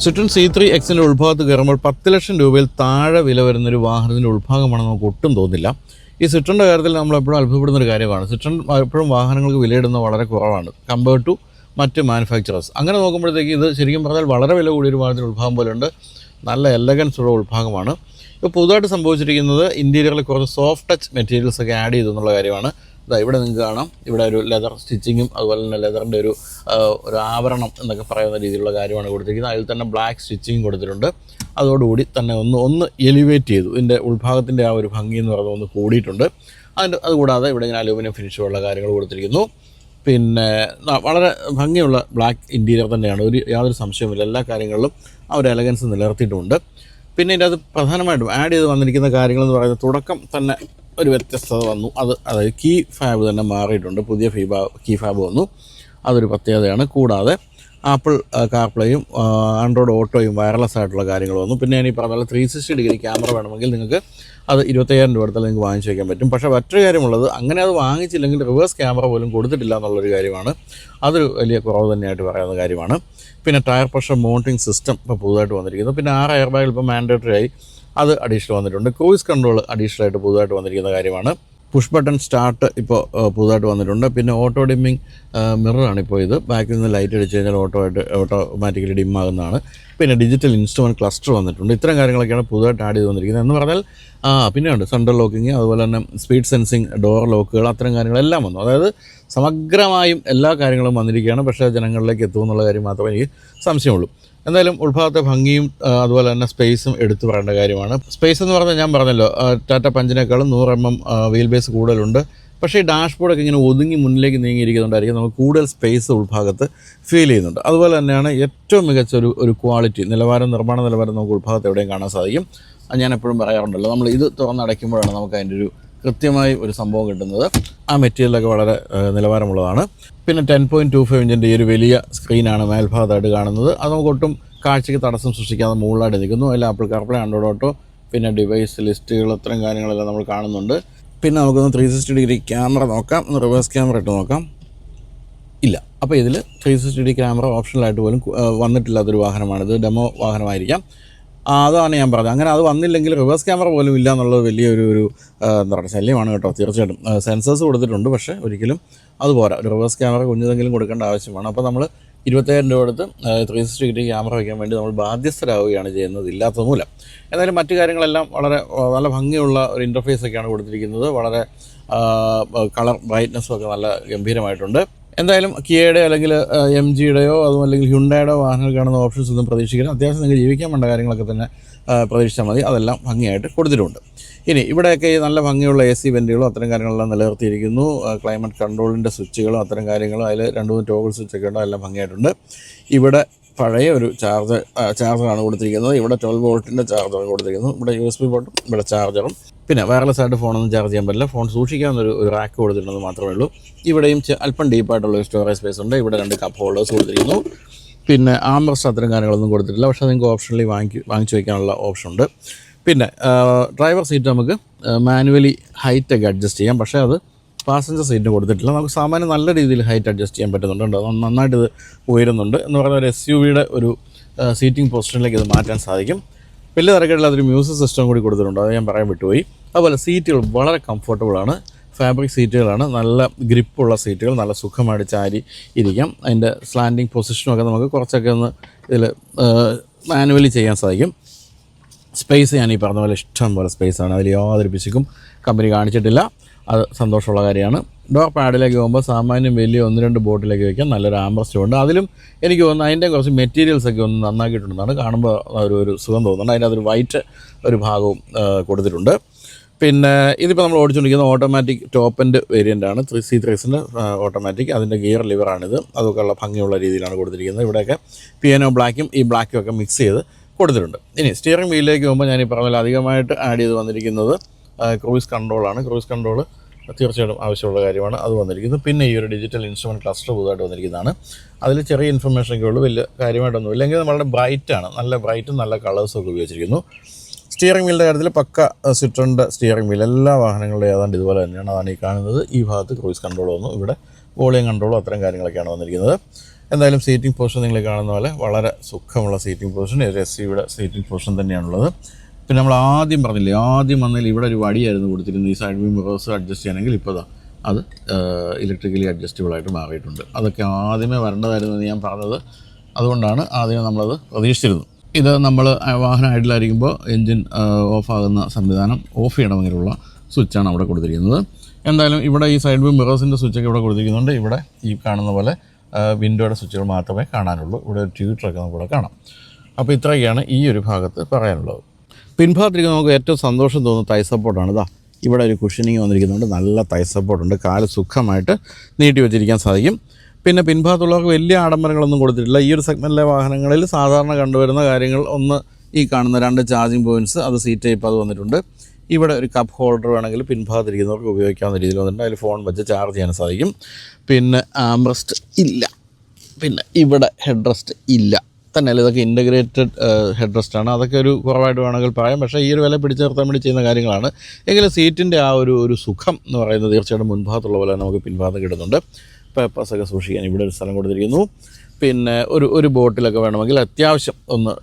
A: സിട്രൺ സി ത്രീ എക്സിന്റെ ഉൾഭാഗത്ത് കയറുമ്പോൾ പത്ത് ലക്ഷം രൂപയിൽ താഴെ വില വരുന്നൊരു വാഹനത്തിന്റെ ഉൾഭാഗമാണെന്ന് നമുക്ക് ഒട്ടും തോന്നില്ല ഈ സിട്രന്റെ കാര്യത്തിൽ നമ്മൾ എപ്പോഴും അത്ഭുതപ്പെടുന്ന ഒരു കാര്യമാണ്. സിട്രൺ എപ്പോഴും വാഹനങ്ങൾക്ക് വിലയിടുന്നത് വളരെ കുറവാണ്. കമ്പയർഡ് ടു മറ്റ് മാനുഫാക്ചറേഴ്സ് അങ്ങനെ നോക്കുമ്പോഴത്തേക്ക് ഇത് ശരിക്കും പറഞ്ഞാൽ വളരെ വില കൂടിയ കൂടിയൊരു വാഹനത്തിന്റെ ഉൾഭാഗം പോലെയുണ്ട്. നല്ല എലഗൻസ് ഉള്ള ഉൾഭാഗമാണ്. ഇപ്പോൾ പുതുതായിട്ട് സംഭവിച്ചിരിക്കുന്നത് ഇന്റീരിയറിൽ കുറച്ച് സോഫ്റ്റ് ടച്ച് മെറ്റീരിയൽസ് ഒക്കെ ആഡ് ചെയ്തു എന്നുള്ള കാര്യമാണ്. ഇതാ ഇവിടെ നിങ്ങൾക്ക് കാണാം. ഇവിടെ ഒരു ലെതർ സ്റ്റിച്ചിങ്ങും അതുപോലെ തന്നെ ലെതറിന്റെ ഒരു ഒരു ആവരണം എന്നൊക്കെ പറയുന്ന രീതിയിലുള്ള കാര്യമാണ് കൊടുത്തിരിക്കുന്നത്. അതിൽ തന്നെ ബ്ലാക്ക് സ്റ്റിച്ചിങ് കൊടുത്തിട്ടുണ്ട്. അതോടുകൂടി തന്നെ ഒന്ന് ഒന്ന് എലിവേറ്റ് ചെയ്തു. ഇതിന്റെ ഉൾഭാഗത്തിന്റെ ആ ഒരു ഭംഗി എന്ന് പറയുന്നത് ഒന്ന് കൂടിയിട്ടുണ്ട്. അതിന്റെ അതുകൂടാതെ ഇവിടെ ഇങ്ങനെ അലൂമിനിയം ഫിനിഷുള്ള കാര്യങ്ങൾ കൊടുത്തിരിക്കുന്നു. പിന്നെ വളരെ ഭംഗിയുള്ള ബ്ലാക്ക് ഇന്റീരിയർ തന്നെയാണ്. ഒരു യാതൊരു സംശയവുമില്ല. എല്ലാ കാര്യങ്ങളിലും ആ ഒരു എലഗൻസ് നിലനിർത്തിയിട്ടുമുണ്ട് പിന്നെ ഇതിന്റെ അത് പ്രധാനമായിട്ടും ആഡ് ചെയ്ത് വന്നിരിക്കുന്ന കാര്യങ്ങളെന്ന് പറയുന്നത് തുടക്കം തന്നെ ഒരു വ്യത്യസ്തത വന്നു. അത് അതായത് കീ ഫാബ് തന്നെ മാറിയിട്ടുണ്ട്. പുതിയ ഫീബ കീ ഫാബ് വന്നു. അതൊരു പ്രത്യേകതയാണ്. കൂടാതെ ആപ്പിൾ കാർപ്ലേയും ആൻഡ്രോയിഡ് ഓട്ടോയും വയർലെസ് ആയിട്ടുള്ള കാര്യങ്ങൾ വന്നു. പിന്നെ ഞാൻ ഈ പറഞ്ഞ ത്രീ സിക്സ്റ്റി ഡിഗ്രി ക്യാമറ വേണമെങ്കിൽ നിങ്ങൾക്ക് അത് ഇരുപത്തയ്യായിരം രൂപ അടുത്താൽ നിങ്ങൾക്ക് വാങ്ങിച്ചു വയ്ക്കാൻ പറ്റും. പക്ഷേ മറ്റൊരു കാര്യമുള്ളത് അങ്ങനെ അത് വാങ്ങിച്ചില്ലെങ്കിൽ റിവേഴ്സ് ക്യാമറ പോലും കൊടുത്തിട്ടില്ല എന്നുള്ളൊരു കാര്യമാണ്. അതൊരു വലിയ കുറവ് തന്നെയായിട്ട് പറയാവുന്ന കാര്യമാണ്. പിന്നെ ടയർ പ്രഷർ മൗണ്ടിങ് സിസ്റ്റം ഇപ്പോൾ പുതുതായിട്ട് വന്നിരിക്കുന്നു. പിന്നെ ആറ് എയർ ബാഗിൽ ഇപ്പോൾ മാൻഡേറ്ററി ആയി. അത് അഡീഷണൽ വന്നിട്ടുണ്ട്. ക്രൂയിസ് കൺട്രോൾ അഡീഷണൽ ആയിട്ട് പുതുതായിട്ട് വന്നിരിക്കുന്ന കാര്യമാണ്. പുഷ് ബട്ടൺ സ്റ്റാർട്ട് ഇപ്പോൾ പുതുതായിട്ട് വന്നിട്ടുണ്ട്. പിന്നെ ഓട്ടോ ഡിമ്മിങ് മിററാണ് ഇപ്പോൾ ഇത്. ബാക്കിൽ നിന്ന് ലൈറ്റ് അടിച്ച് കഴിഞ്ഞാൽ ഓട്ടോ ആയിട്ട് ഓട്ടോമാറ്റിക്കലി ഡിം ആകുന്നതാണ്. പിന്നെ ഡിജിറ്റൽ ഇൻസ്ട്രുമെന്റ് ക്ലസ്റ്റർ വന്നിട്ടുണ്ട്. ഇത്തരം കാര്യങ്ങളൊക്കെയാണ് പുതുതായിട്ട് ആഡ് ചെയ്ത് വന്നിരിക്കുന്നത്. എന്ന് പറഞ്ഞാൽ ആ പിന്നെ ഉണ്ട് സെൻട്രൽ ലോക്കിങ് അതുപോലെ തന്നെ സ്പീഡ് സെൻസിങ് ഡോർ ലോക്കുകൾ അത്തരം കാര്യങ്ങളെല്ലാം വന്നു. അതായത് സമഗ്രമായും എല്ലാ കാര്യങ്ങളും വന്നിരിക്കുകയാണ്. പക്ഷേ ജനങ്ങളിലേക്ക് എത്തുമെന്നുള്ള കാര്യം മാത്രമേ എനിക്ക് സംശയമുള്ളൂ. എന്തായാലും ഉൾഭാഗത്തെ ഭംഗിയും അതുപോലെ തന്നെ സ്പേസും എടുത്തു പറയേണ്ട കാര്യമാണ്. സ്പേസ് എന്ന് പറഞ്ഞാൽ ഞാൻ പറഞ്ഞല്ലോ ടാറ്റ പഞ്ചിനേക്കാളും നൂറ് എം എം വീൽ ബേസ് കൂടുതലുണ്ട്. പക്ഷേ ഡാഷ്ബോർഡൊക്കെ ഇങ്ങനെ ഒതുങ്ങി മുന്നിലേക്ക് നീങ്ങിയിരിക്കുന്നുണ്ടായിരിക്കും നമുക്ക് കൂടുതൽ സ്പേസ് ഉൾഭാഗത്ത് ഫീൽ ചെയ്യുന്നുണ്ട്. അതുപോലെ തന്നെയാണ് ഏറ്റവും മികച്ച ഒരു ഒരു ക്വാളിറ്റി നിലവാരം നിർമ്മാണ നിലവാരം നമുക്ക് ഉൾഭാഗത്ത് എവിടെയും കാണാൻ സാധിക്കും. ഞാൻ എപ്പോഴും പറയാറുണ്ടല്ലോ നമ്മൾ ഇത് തുറന്നടയ്ക്കുമ്പോഴാണ് നമുക്ക് അതിന്റെ ഒരു കൃത്യമായി ഒരു സംഭവം കിട്ടുന്നത്. ആ മെറ്റീരിയലൊക്കെ വളരെ നിലവാരമുള്ളതാണ്. പിന്നെ ടെൻ പോയിന്റ് ടു ഫൈവ് ഇഞ്ചിന്റെ ഈ ഒരു വലിയ സ്ക്രീനാണ് മേൽഭാഗത്തായിട്ട് കാണുന്നത്. അത് നമുക്ക് ഒട്ടും കാഴ്ചയ്ക്ക് തടസ്സം സൃഷ്ടിക്കാതെ മുകളിലായിട്ട് നിൽക്കുന്നു. അതിൽ ആപ്പിൾ കാർപ്ലേ ആൻഡ്രോയിഡ് ഓട്ടോ പിന്നെ ഡിവൈസ് ലിസ്റ്റുകൾ അത്തരം കാര്യങ്ങളെല്ലാം നമ്മൾ കാണുന്നുണ്ട്. പിന്നെ നമുക്കൊന്ന് ത്രീ സിക്സ്റ്റി ഡിഗ്രി ക്യാമറ നോക്കാം. ഒന്ന് റിവേഴ്സ് ക്യാമറ ഇട്ട് നോക്കാം. ഇല്ല. അപ്പോൾ ഇതിൽ ത്രീ സിക്സ്റ്റി ഡിഗ്രി ക്യാമറ ഓപ്ഷണലായിട്ട് പോലും വന്നിട്ടില്ലാത്തൊരു വാഹനമാണിത്. ഡെമോ വാഹനമായിരിക്കാം. അതാണ് ഞാൻ പറഞ്ഞത്. അങ്ങനെ അത് വന്നില്ലെങ്കിൽ റിവേഴ്സ് ക്യാമറ പോലും ഇല്ല എന്നുള്ളത് വലിയൊരു ഒരു എന്താ പറയുക ശല്യമാണ് കേട്ടോ തീർച്ചയായിട്ടും. സെൻസേഴ്സ് കൊടുത്തിട്ടുണ്ട് പക്ഷേ ഒരിക്കലും അത് പോരാ. ഒരു റിവേഴ്സ് ക്യാമറ കുഞ്ഞിതെങ്കിലും കൊടുക്കേണ്ട ആവശ്യമാണ്. അപ്പോൾ നമ്മൾ ഇരുപത്തയ്യായിരം രൂപ എടുത്ത് ത്രീ സിക്സ്റ്റി ഡിഗ്രി ക്യാമറ വയ്ക്കാൻ വേണ്ടി നമ്മൾ ബാധ്യസ്ഥരാവുകയാണ് ചെയ്യുന്നത് ഇല്ലാത്തത് മൂലം എന്തായാലും മറ്റു കാര്യങ്ങളെല്ലാം വളരെ നല്ല ഭംഗിയുള്ള ഒരു ഇന്റർഫേസ് ഒക്കെയാണ് കൊടുത്തിരിക്കുന്നത്. വളരെ കളർ ബ്രൈറ്റ്നസ്സും ഒക്കെ നല്ല ഗംഭീരമായിട്ടുണ്ട്. എന്തായാലും കിയയുടെ അല്ലെങ്കിൽ എം ജിയുടെയോ അതും അല്ലെങ്കിൽ ഹ്യുണ്ടയുടെ വാഹനങ്ങൾ കാണുന്ന ഓപ്ഷൻസ് ഒന്നും പ്രതീക്ഷിക്കണം അത്യാവശ്യം നിങ്ങൾക്ക് ജീവിക്കാൻ വേണ്ട കാര്യങ്ങളൊക്കെ തന്നെ പ്രതീക്ഷിച്ചാൽ മതി. അതെല്ലാം ഭംഗിയായിട്ട് കൊടുത്തിട്ടുണ്ട്. ഇനി ഇവിടെയൊക്കെ ഈ നല്ല ഭംഗിയുള്ള എ സി വെന്റുകളും അത്തരം കാര്യങ്ങളെല്ലാം നിലനിർത്തിയിരിക്കുന്നു. ക്ലൈമറ്റ് കൺട്രോളിന്റെ സ്വിച്ചുകളും അത്തരം കാര്യങ്ങളും അതിൽ രണ്ട് മൂന്ന് ടോഗിൾ സ്വിച്ചൊക്കെ ഉണ്ട് എല്ലാം ഭംഗിയായിട്ടുണ്ട്. ഇവിടെ പഴയ ഒരു ചാർജ് ചാർജറാണ് കൊടുത്തിരിക്കുന്നത്. ഇവിടെ ട്വൽവ് വോൾട്ടിന്റെ ചാർജറാണ് കൊടുത്തിരിക്കുന്നത്. ഇവിടെ യു എസ് ബി ബോട്ടും ഇവിടെ ചാർജറും. പിന്നെ വയർലെസ് ആയിട്ട് ഫോണൊന്നും ചാർജ് ചെയ്യാൻ പറ്റില്ല. ഫോൺ സൂക്ഷിക്കാവുന്നൊരു ഒരു റാക്ക് കൊടുത്തിട്ടുണ്ടെന്ന് മാത്രമേ ഉള്ളൂ. ഇവിടെയും അല്പം ഡീപ്പായിട്ടുള്ള ഒരു സ്റ്റോറേജ് സ്പേസ് ഉണ്ട്. ഇവിടെ രണ്ട് കപ്പ് ഹോൾഡേഴ്സ് കൊടുത്തിരിക്കുന്നു. പിന്നെ ആംബ്രസ്റ്റ് അത്തരം കാര്യങ്ങളൊന്നും കൊടുത്തിട്ടില്ല. പക്ഷേ നിങ്ങൾക്ക് ഓപ്ഷണലി വാങ്ങി വാങ്ങിച്ചു വയ്ക്കാനുള്ള ഓപ്ഷൻ ഉണ്ട്. പിന്നെ ഡ്രൈവർ സീറ്റ് നമുക്ക് മാനുവലി ഹൈറ്റ് ഒക്കെ അഡ്ജസ്റ്റ് ചെയ്യാം. പക്ഷേ അത് പാസഞ്ചർ സീറ്റിന് കൊടുത്തിട്ടില്ല. നമുക്ക് സാമാന്യം നല്ല രീതിയിൽ ഹൈറ്റ് അഡ്ജസ്റ്റ് ചെയ്യാൻ പറ്റുന്നുണ്ട്. നന്നായിട്ട് ഇത് ഉയരുന്നുണ്ട്. എന്ന് പറയുന്ന ഒരു എസ് യു വിയുടെ ഒരു സീറ്റിംഗ് പൊസിഷനിലേക്ക് ഇത് മാറ്റാൻ സാധിക്കും. വലിയ തിരക്കില്ലാത്തൊരു മ്യൂസിക് സിസ്റ്റം കൂടി കൊടുത്തിട്ടുണ്ട്. അത് ഞാൻ പറയാൻ വിട്ടുപോയി. അതുപോലെ സീറ്റുകൾ വളരെ കംഫർട്ടബിൾ ആണ്. ഫാബ്രിക് സീറ്റുകളാണ് നല്ല ഗ്രിപ്പുള്ള സീറ്റുകൾ നല്ല സുഖമായിട്ട് ചാരി ഇരിക്കാം. അതിന്റെ സ്ലാൻഡിങ് പൊസിഷനൊക്കെ നമുക്ക് കുറച്ചൊക്കെ ഒന്ന് ഇതിൽ മാനുവലി ചെയ്യാൻ സാധിക്കും. സ്പേസ് ഞാൻ ഈ പറഞ്ഞ പോലെ ഇഷ്ടം പോലെ സ്പേസാണ് അതിൽ യാതൊരു പിശുക്കും കമ്പനി കാണിച്ചിട്ടില്ല. അത് സന്തോഷമുള്ള കാര്യമാണ്. ഡോർ പാഡിലേക്ക് പോകുമ്പോൾ സാമാന്യം വലിയ ഒന്ന് രണ്ട് ബോട്ടിലേക്ക് വയ്ക്കാൻ നല്ലൊരു ആംബ്രസ്റ്റും ഉണ്ട്. അതിലും എനിക്ക് തോന്നുന്നു അതിന്റെ കുറച്ച് മെറ്റീരിയൽസ് ഒക്കെ ഒന്ന് നന്നാക്കിയിട്ടുണ്ടെന്നാണ് കാണുമ്പോൾ ഒരു ഒരു സുഖം തോന്നുന്നുണ്ട്. അതിന്റെ അതൊരു വൈറ്റ് ഒരു ഭാഗവും കൊടുത്തിട്ടുണ്ട്. പിന്നെ ഇതിപ്പോൾ നമ്മൾ ഓടിച്ചുകൊണ്ടിരിക്കുന്ന ഓട്ടോമാറ്റിക് ടോപ്പ് എൻഡ് വേരിയന്റ് ആണ്. ത്രീ സി ത്രീസിന്റെ ഓട്ടോമാറ്റിക് അതിന്റെ ഗിയർ ലിവറാണിത് അതൊക്കെ ഉള്ള ഭംഗിയുള്ള രീതിയിലാണ് കൊടുത്തിരിക്കുന്നത്. ഇവിടെയൊക്കെ പിയാനോ ബ്ലാക്കും ഈ ബ്ലാക്കും ഒക്കെ മിക്സ് ചെയ്ത് കൊടുത്തിട്ടുണ്ട്. ഇനി സ്റ്റിയറിംഗ് വീലിലേക്ക് പോകുമ്പോൾ ഞാൻ ഈ പറഞ്ഞ അധികമായിട്ട് ആഡ് ചെയ്ത് വന്നിരിക്കുന്നത് ക്രൂയിസ് കൺട്രോളാണ് ക്രൂയിസ് കൺട്രോൾ തീർച്ചയായിട്ടും ആവശ്യമുള്ള കാര്യമാണ്. അത് വന്നിരിക്കുന്നത് പിന്നെ ഈ ഒരു ഡിജിറ്റൽ ഇൻസ്ട്രുമെന്റ് ക്ലസ്റ്റർ പുതുതായിട്ട് വന്നിരിക്കുന്നതാണ്. അതിൽ ചെറിയ ഇൻഫർമേഷനൊക്കെ ഉള്ളൂ. വലിയ കാര്യമായിട്ടൊന്നും ഇല്ലെങ്കിൽ വളരെ ബ്രൈറ്റാണ് നല്ല ബ്രൈറ്റും നല്ല കളേഴ്സും ഒക്കെ ഉപയോഗിച്ചിരിക്കുന്നു. സ്റ്റിയറിംഗ് വീലിന്റെ കാര്യത്തിൽ പക്ക സിട്രന്റെ സ്റ്റിയറിംഗ് വീൽ എല്ലാ വാഹനങ്ങളുടെയും ഏതാണ്ട് ഇതുപോലെ തന്നെയാണ്. അതാണ് ഈ കാണുന്നത്. ഈ ഭാഗത്ത് ക്രൂയിസ് കൺട്രോൾ വന്നു. ഇവിടെ വോളിയം കൺട്രോളും അത്തരം കാര്യങ്ങളൊക്കെയാണ് വന്നിരിക്കുന്നത്. എന്തായാലും സീറ്റിംഗ് പൊസിഷൻ നിങ്ങൾ കാണുന്ന പോലെ വളരെ സുഖമുള്ള സീറ്റിംഗ് പൊസിഷൻ ഒരു എസ് സിയുടെ സീറ്റിംഗ് പൊസിഷൻ തന്നെയാണുള്ളത്. പിന്നെ നമ്മൾ ആദ്യം പറഞ്ഞില്ലേ ആദ്യം വന്നതിൽ ഇവിടെ ഒരു വടിയായിരുന്നു കൊടുത്തിരുന്നത്. ഈ സൈഡ് വ്യൂ മിറേഴ്സ് അഡ്ജസ്റ്റ് ചെയ്യണമെങ്കിൽ ഇപ്പോൾ ദാ അത് ഇലക്ട്രിക്കലി അഡ്ജസ്റ്റബിൾ ആയിട്ട് മാറിയിട്ടുണ്ട്. അതൊക്കെ ആദ്യമേ വരേണ്ടതായിരുന്നു എന്ന് ഞാൻ പറഞ്ഞത്. അതുകൊണ്ടാണ് ആദ്യമേ നമ്മളത് പ്രതീക്ഷിച്ചിരുന്നു ഇത് നമ്മൾ വാഹനം ഐഡിലായിരിക്കുമ്പോൾ എൻജിൻ ഓഫാകുന്ന സംവിധാനം ഓഫ് ചെയ്യണമെങ്കിലുള്ള സ്വിച്ചാണ് അവിടെ കൊടുത്തിരിക്കുന്നത്. എന്തായാലും ഇവിടെ ഈ സൈഡ് വ്യൂ മിറേഴ്സിന്റെ സ്വിച്ചൊക്കെ ഇവിടെ കൊടുത്തിരിക്കുന്നുണ്ട്. ഇവിടെ ഈ കാണുന്ന പോലെ വിൻഡോയുടെ സ്വിച്ചുകൾ മാത്രമേ കാണാനുള്ളൂ. ഇവിടെ ഒരു ട്യൂട്ടറൊക്കെ നമുക്കിവിടെ കാണാം. അപ്പോൾ ഇത്രയൊക്കെയാണ് ഈ ഒരു ഭാഗത്ത് പറയാനുള്ളത്. പിൻഭാഗത്തിരിക്കുന്ന നമുക്ക് ഏറ്റവും സന്തോഷം തോന്നുന്ന തൈ സപ്പോർട്ടാണ് ഇതാ ഇവിടെ ഒരു കുഷനിങ് വന്നിരിക്കുന്നുണ്ട്. നല്ല തൈ സപ്പോർട്ടുണ്ട് കാൽ സുഖമായിട്ട് നീട്ടി വെച്ചിരിക്കാൻ സാധിക്കും. പിന്നെ പിൻഭാഗത്തുള്ളവർക്ക് വലിയ ആഡംബരങ്ങളൊന്നും കൊടുത്തിട്ടില്ല. ഈ ഒരു സെഗ്മെന്റിലെ വാഹനങ്ങളിൽ സാധാരണ കണ്ടുവരുന്ന കാര്യങ്ങൾ ഒന്ന് ഈ കാണുന്ന രണ്ട് ചാർജിങ് പോയിന്റ്സ് അത് സീറ്റ് ടൈപ്പ് അത് വന്നിട്ടുണ്ട്. ഇവിടെ ഒരു കപ്പ് ഹോൾഡർ വേണമെങ്കിൽ പിൻഭാഗത്തിരിക്കുന്നവർക്ക് ഉപയോഗിക്കാവുന്ന രീതിയിൽ വന്നിട്ടുണ്ട്. അതിൽ ഫോൺ വെച്ച് ചാർജ് ചെയ്യാൻ സാധിക്കും. പിന്നെ ആംബ്രസ്റ്റ് ഇല്ല. പിന്നെ ഇവിടെ ഹെഡ് റെസ്റ്റ് ഇല്ല. തന്നെയല്ല ഇതൊക്കെ ഇന്റഗ്രേറ്റഡ് ഹെഡ് റെസ്റ്റാണ് അതൊക്കെ ഒരു കുറവായിട്ട് വേണമെങ്കിൽ പറയാം. പക്ഷേ ഈ ഒരു വില പിടിച്ചു നിർത്താൻ വേണ്ടി ചെയ്യുന്ന കാര്യങ്ങളാണ്. എങ്കിലും സീറ്റിന്റെ ആ ഒരു ഒരു സുഖം എന്ന് പറയുന്നത് തീർച്ചയായിട്ടും മുൻഭാഗത്തുള്ള പോലെ നമുക്ക് പിൻഭാഗത്ത് കിട്ടുന്നുണ്ട്. പേപ്പേഴ്സൊക്കെ സൂക്ഷിക്കാൻ ഇവിടെ ഒരു സ്ഥലം കൊടുത്തിരിക്കുന്നു. പിന്നെ ഒരു ഒരു ബോട്ടിലൊക്കെ വേണമെങ്കിൽ അത്യാവശ്യം ഒന്ന്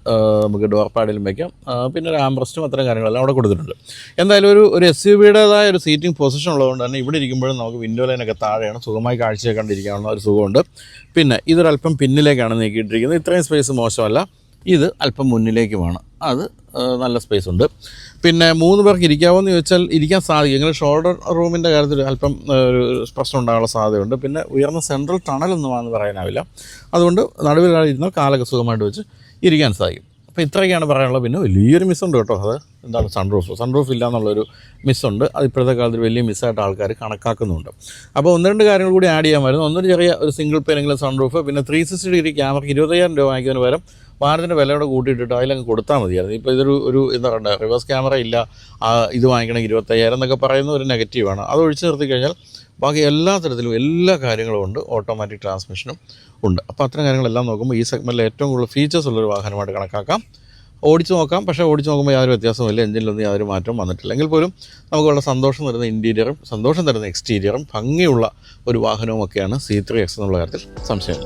A: നമുക്ക് ഡോർ പാഡിലും വയ്ക്കാം പിന്നെ ഒരു ആംബ്രസ്റ്റും അത്തരം കാര്യങ്ങളെല്ലാം അവിടെ കൊടുത്തിട്ടുണ്ട്. എന്തായാലും ഒരു ഒരു എസ് യു വിയുടേതായ ഒരു സീറ്റിംഗ് പൊസിഷൻ ഉള്ളതുകൊണ്ട് തന്നെ ഇവിടെ ഇരിക്കുമ്പോഴും നമുക്ക് വിൻഡോ ലൈനൊക്കെ താഴെയാണ് സുഖമായി കാഴ്ചയൊക്കെ കണ്ടിരിക്കാവുന്ന ഒരു സുഖമുണ്ട്. പിന്നെ ഇതൊരല്പം പിന്നിലേക്കാണ് നീക്കിയിട്ടിരിക്കുന്നത്. ഇത്രയും സ്പേസ് മോശമല്ല. ഇത് അല്പം മുന്നിലേക്കുമാണ്. അത് നല്ല സ്പേസ് ഉണ്ട്. പിന്നെ മൂന്ന് പേർക്ക് ഇരിക്കാമെന്ന് ചോദിച്ചാൽ ഇരിക്കാൻ സാധിക്കും. എങ്കിലും ഷോൾഡർ റൂമിന്റെ കാര്യത്തിൽ അല്പം ഒരു പ്രശ്നം ഉണ്ടാകാനുള്ള സാധ്യതയുണ്ട്. പിന്നെ ഉയർന്ന സെൻട്രൽ ടണലൊന്നുമാണെന്ന് പറയാനാവില്ല. അതുകൊണ്ട് നടുവിൽ ഇരുന്നാൽ കാലൊക്കെ സുഖമായിട്ട് വെച്ച് ഇരിക്കാൻ സാധിക്കും. അപ്പോൾ ഇത്രയൊക്കെയാണ് പറയാനുള്ളത്. പിന്നെ വലിയൊരു മിസ്സുണ്ട് കേട്ടോ. അത് എന്താണ് സൺറൂഫ് സൺറൂഫ് ഇല്ല എന്നുള്ളൊരു മിസ്സുണ്ട് അത് ഇപ്പോഴത്തെ കാലത്ത് വലിയ മിസ്സായിട്ട് ആൾക്കാർ കണക്കാക്കുന്നുണ്ട്. അപ്പോൾ ഒന്ന് രണ്ട് കാര്യങ്ങൾ കൂടി ആഡ് ചെയ്യാമായിരുന്നു ഒന്നൊരു ചെറിയ ഒരു സിംഗിൾ പേരെങ്കിലും സൺറൂഫ് പിന്നെ ത്രീ സിക്സ്റ്റി ഡിഗ്രി ക്യാമറയ്ക്ക് ഇരുപത്തയ്യായിരം രൂപ വാങ്ങിക്കുന്നതിന് പകരം വാഹനത്തിന്റെ വിലയോടെ കൂട്ടിയിട്ടിട്ട് അതിലങ്ങ് കൊടുത്താൽ മതിയായിരുന്നു ഇപ്പോൾ ഇതൊരു ഒരു എന്താ പറയുക റിവേഴ്സ് ക്യാമറ ഇല്ല ഇത് വാങ്ങിക്കണമെങ്കിൽ ഇരുപത്തയ്യായിരം എന്നൊക്കെ പറയുന്ന ഒരു നെഗറ്റീവാണ് അത് ഒഴിച്ചു നിർത്തി കഴിഞ്ഞാൽ ബാക്കി എല്ലാ തരത്തിലും എല്ലാ കാര്യങ്ങളും ഉണ്ട് ഓട്ടോമാറ്റിക് ട്രാൻസ്മിഷനും ഉണ്ട്. അപ്പോൾ അത്തരം കാര്യങ്ങളെല്ലാം നോക്കുമ്പോൾ ഈ സെഗ്മെന്റിൽ ഏറ്റവും കൂടുതൽ ഫീച്ചേഴ്സ് ഉള്ളൊരു വാഹനമായിട്ട് കണക്കാക്കാം. ഓടിച്ചു നോക്കാം പക്ഷേ ഓടിച്ചു നോക്കുമ്പോൾ യാതൊരു വ്യത്യാസമില്ല എഞ്ചിനിലൊന്നും യാതൊരു മാറ്റവും വന്നിട്ടില്ല എങ്കിൽ പോലും നമുക്ക് വളരെ സന്തോഷം തരുന്ന ഇന്റീരിയറും സന്തോഷം തരുന്ന എക്സ്റ്റീരിയറും ഭംഗിയുള്ള ഒരു വാഹനവും ഒക്കെയാണ് സി ത്രീ എക്സ് എന്നുള്ള കാര്യത്തിൽ സംശയം.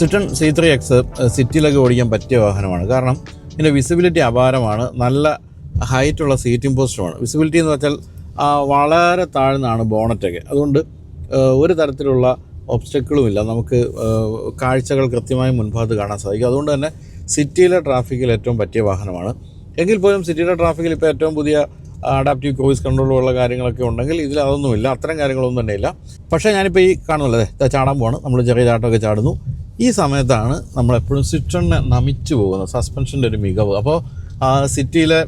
A: സിറ്റൺ സി ത്രീ എക്സ് സിറ്റിയിലൊക്കെ ഓടിക്കാൻ പറ്റിയ വാഹനമാണ്. കാരണം ഇതിന്റെ വിസിബിലിറ്റി അപാരമാണ്. നല്ല ഹൈറ്റുള്ള സീറ്റിംഗ് പോസ്റ്റുമാണ് വിസിബിലിറ്റി എന്ന് വെച്ചാൽ വളരെ താഴ്ന്നാണ് ബോണറ്റൊക്കെ. അതുകൊണ്ട് ഒരു തരത്തിലുള്ള ഒബ്സ്റ്റക്കിളുമില്ല നമുക്ക് കാഴ്ചകൾ കൃത്യമായി മുൻഭാഗത്ത് കാണാൻ സാധിക്കും. അതുകൊണ്ട് തന്നെ സിറ്റിയിലെ ട്രാഫിക്കിൽ ഏറ്റവും പറ്റിയ വാഹനമാണ്. എങ്കിൽ പോലും സിറ്റിയിലെ ട്രാഫിക്കിൽ ഇപ്പോൾ ഏറ്റവും പുതിയ അഡാപ്റ്റീവ് ക്രൂയിസ് കൺട്രോൾ ഉള്ള കാര്യങ്ങളൊക്കെ ഉണ്ടെങ്കിൽ ഇതിൽ അതൊന്നുമില്ല. അത്തരം കാര്യങ്ങളൊന്നും തന്നെ ഇല്ല. പക്ഷേ ഞാനിപ്പോൾ ഈ കാണുമല്ലേ ചാടാൻ പോവാണ്. നമ്മൾ ചെറിയ ചാട്ടമൊക്കെ ചാടുന്നു. ഈ സമയത്താണ് നമ്മളെപ്പോഴും സിറ്റണിനെ നമിച്ചു പോകുന്നത് സസ്പെൻഷന്റെ ഒരു മികവ്. അപ്പോൾ സിറ്റിയിലെ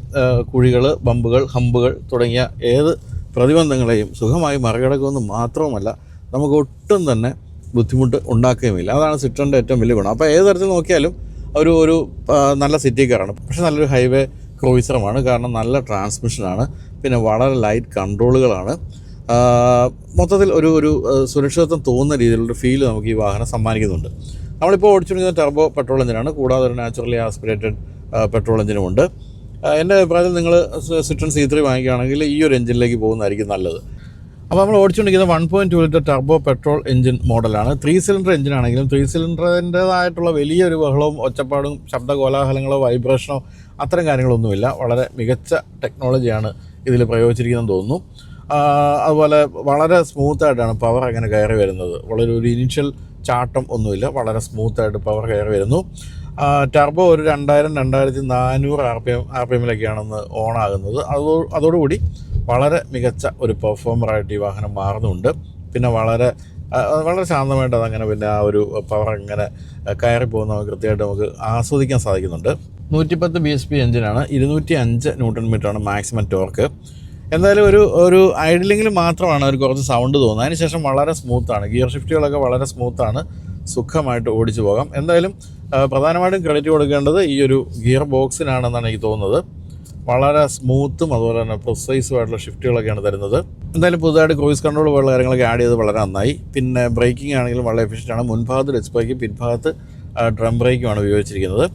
A: കുഴികൾ ബമ്പുകൾ ഹമ്പുകൾ തുടങ്ങിയ ഏത് പ്രതിബന്ധങ്ങളെയും സുഖമായി മറികടക്കുമെന്ന് മാത്രവുമല്ല നമുക്ക് ഒട്ടും തന്നെ ബുദ്ധിമുട്ട് ഉണ്ടാക്കുകയുമില്ല. അതാണ് സിറ്ററിന്റെ ഏറ്റവും വലിയ ഗുണം. അപ്പോൾ ഏത് തരത്തിൽ നോക്കിയാലും ഒരു ഒരു നല്ല സിറ്റി പക്ഷേ നല്ലൊരു ഹൈവേ ക്രൂയിസറുമാണ്. കാരണം നല്ല ട്രാൻസ്മിഷനാണ്. പിന്നെ വളരെ ലൈറ്റ് കൺട്രോളുകളാണ്. മൊത്തത്തിൽ ഒരു ഒരു സുരക്ഷിതത്വം തോന്നുന്ന രീതിയിലുള്ള ഫീൽ നമുക്ക് ഈ വാഹനം സമ്മാനിക്കുന്നുണ്ട്. നമ്മളിപ്പോൾ ഓടിച്ചുകൊണ്ടിരിക്കുന്ന ടർബോ പെട്രോൾ എഞ്ചിനാണ് കൂടാതെ ഒരു നാച്ചുറലി ആസ്പിറേറ്റഡ് പെട്രോൾ എഞ്ചിനും ഉണ്ട്. എന്റെ അഭിപ്രായത്തിൽ നിങ്ങൾ സിട്രൺ സി ത്രീ വാങ്ങിക്കുകയാണെങ്കിൽ ഈ ഒരു എഞ്ചിനിലേക്ക് പോകുന്നതായിരിക്കും നല്ലത്. അപ്പോൾ നമ്മൾ ഓടിച്ചുകൊണ്ടിരിക്കുന്ന one point two litre turbo petrol engine മോഡലാണ് ത്രീ സിലിണ്ടർ എഞ്ചിൻ എഞ്ചിനാണെങ്കിലും ത്രീ സിലിണ്ടറിന്റേതായിട്ടുള്ള വലിയൊരു ബഹളവും ഒച്ചപ്പാടും ശബ്ദ കോലാഹലങ്ങളോ വൈബ്രേഷനോ അത്തരം കാര്യങ്ങളൊന്നുമില്ല. വളരെ മികച്ച ടെക്നോളജിയാണ് ഇതിൽ പ്രയോഗിച്ചിരിക്കുന്നതെന്ന് തോന്നുന്നു. അതുപോലെ വളരെ സ്മൂത്തായിട്ടാണ് പവർ അങ്ങനെ കയറി വരുന്നത്. വളരെ ഒരു ഇനിഷ്യൽ ചാട്ടം ഒന്നുമില്ല വളരെ സ്മൂത്തായിട്ട് പവർ കയറി വരുന്നു. ടർബോ ഒരു രണ്ടായിരം രണ്ടായിരത്തി നാനൂറ് R P M R P എമ്മിലൊക്കെയാണെന്ന് ഓണാകുന്നത്. അതോ അതോടുകൂടി വളരെ മികച്ച ഒരു പെർഫോമറായിട്ട് ഈ വാഹനം മാറുന്നുണ്ട്. പിന്നെ വളരെ വളരെ ശാന്തമായിട്ട് അതങ്ങനെ പിന്നെ ആ ഒരു പവർ അങ്ങനെ കയറി പോകുന്ന കൃത്യമായിട്ട് നമുക്ക് ആസ്വദിക്കാൻ സാധിക്കുന്നുണ്ട്. നൂറ്റിപ്പത്ത് ബി എസ് പി എഞ്ചിനാണ് ഇരുന്നൂറ്റി അഞ്ച് ന്യൂട്ടൺ മീറ്ററാണ് മാക്സിമം ടോർക്ക് എന്തായാലും ഒരു ഒരു ഐഡിലിങ്ങിൽ മാത്രമാണ് ഒരു കുറച്ച് സൗണ്ട് തോന്നുന്നത്. അതിനുശേഷം വളരെ സ്മൂത്താണ് ഗിയർ ഷിഫ്റ്റുകളൊക്കെ വളരെ സ്മൂത്താണ് സുഖമായിട്ട് ഓടിച്ചു പോകാം. എന്തായാലും പ്രധാനമായിട്ടും ക്രെഡിറ്റ് കൊടുക്കേണ്ടത് ഈ ഒരു ഗിയർ ബോക്സിനാണെന്നാണ് എനിക്ക് തോന്നുന്നത്. വളരെ സ്മൂത്തും അതുപോലെ തന്നെ പ്രൊസൈസുമായിട്ടുള്ള ഷിഫ്റ്റുകളൊക്കെയാണ് തരുന്നത്. എന്തായാലും പുതുതായിട്ട് ക്രൂയിസ് കൺട്രോൾ പോലുള്ള കാര്യങ്ങളൊക്കെ ആഡ് ചെയ്ത് വളരെ നന്നായി. പിന്നെ ബ്രേക്കിംഗ് ആണെങ്കിലും വളരെ എഫിഷ്യന്റ് ആണ്. മുൻഭാഗത്ത് ഡെസ്ക് ബ്രേക്കും പിൻഭാഗത്ത് ഡ്രം ബ്രേക്കുമാണ് ഉപയോഗിച്ചിരിക്കുന്നത്.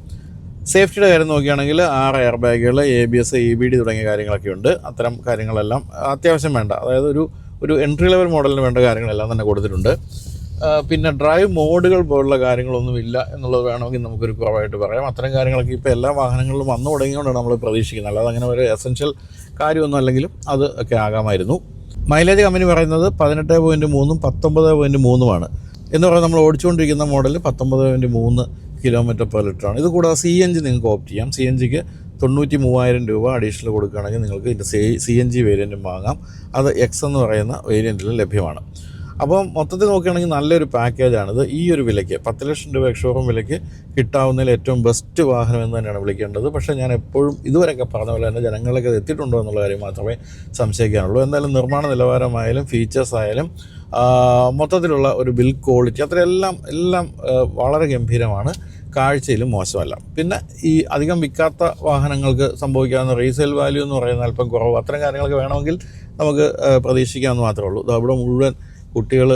A: സേഫ്റ്റിയുടെ കാര്യം നോക്കുകയാണെങ്കിൽ ആറ് എയർ ബാഗുകൾ A B S E B D തുടങ്ങിയ കാര്യങ്ങളൊക്കെ ഉണ്ട്. അത്തരം കാര്യങ്ങളെല്ലാം അത്യാവശ്യം വേണ്ട. അതായത് ഒരു ഒരു എൻട്രി ലെവൽ മോഡലിന് വേണ്ട കാര്യങ്ങളെല്ലാം തന്നെ കൊടുത്തിട്ടുണ്ട്. പിന്നെ ഡ്രൈവ് മോഡുകൾ പോലുള്ള കാര്യങ്ങളൊന്നും ഇല്ല എന്നുള്ളത് വേണമെങ്കിൽ നമുക്കൊരു കുറവായിട്ട് പറയാം. അത്തരം കാര്യങ്ങളൊക്കെ ഇപ്പോൾ എല്ലാ വാഹനങ്ങളിലും വന്നു തുടങ്ങിയതുകൊണ്ടാണ് നമ്മൾ പ്രതീക്ഷിക്കുന്നത്. അല്ലാതെ അങ്ങനെ ഒരു എസെൻഷ്യൽ കാര്യമൊന്നും അല്ലെങ്കിലും അത് ഒക്കെ ആകാമായിരുന്നു. മൈലേജ് കമ്പനി പറയുന്നത് പതിനെട്ട് പോയിന്റ് മൂന്നും പത്തൊമ്പത് പോയിന്റ് മൂന്നുമാണ്. എന്ന് പറയുന്നത് നമ്മൾ ഓടിച്ചുകൊണ്ടിരിക്കുന്ന മോഡൽ പത്തൊമ്പത് പോയിന്റ് മൂന്ന് കിലോമീറ്റർ പെർ ലിറ്ററാണ് ഇത് കൂടാതെ സി എൻ ജി നിങ്ങൾക്ക് ഓപ്റ്റ് ചെയ്യാം. സി എൻ ജിക്ക് തൊണ്ണൂറ്റി മൂവായിരം രൂപ അഡീഷണൽ കൊടുക്കുകയാണെങ്കിൽ നിങ്ങൾക്ക് ഇതിന്റെ സി സി എൻ ജി വേരിയന്റും വാങ്ങാം. അത് എക്സ് എന്ന് പറയുന്ന വേരിയന്റിൽ ലഭ്യമാണ്. അപ്പം മൊത്തത്തിൽ നോക്കുകയാണെങ്കിൽ നല്ലൊരു പാക്കേജാണ് ഇത് ഈ ഒരു വിലയ്ക്ക് പത്ത് ലക്ഷം രൂപ എക്സ്ഷോറൂം വിലയ്ക്ക് കിട്ടാവുന്നതിൽ ഏറ്റവും ബെസ്റ്റ് വാഹനം എന്ന് തന്നെയാണ് വിളിക്കേണ്ടത്. പക്ഷേ ഞാൻ എപ്പോഴും ഇതുവരെയൊക്കെ പറഞ്ഞ പോലെ തന്നെ ജനങ്ങളിലേക്ക് എത്തിയിട്ടുണ്ടോ എന്നുള്ള കാര്യം മാത്രമേ സംശയിക്കാനുള്ളൂ. എന്തായാലും നിർമ്മാണ നിലവാരമായാലും ഫീച്ചേഴ്സ് ആയാലും മൊത്തത്തിലുള്ള ഒരു ബിൽ ക്വാളിറ്റി അത്രയെല്ലാം എല്ലാം വളരെ ഗംഭീരമാണ്. കാഴ്ചയിലും മോശമല്ല. പിന്നെ ഈ അധികം വിൽക്കാത്ത വാഹനങ്ങൾക്ക് സംഭവിക്കാവുന്ന റീസെയിൽ വാല്യൂ എന്ന് പറയുന്നത് അല്പം കുറവ്. അത്തരം കാര്യങ്ങളൊക്കെ വേണമെങ്കിൽ നമുക്ക് പ്രതീക്ഷിക്കാമെന്ന് മാത്രമേ ഉള്ളൂ. അവിടെ മുഴുവൻ കുട്ടികൾ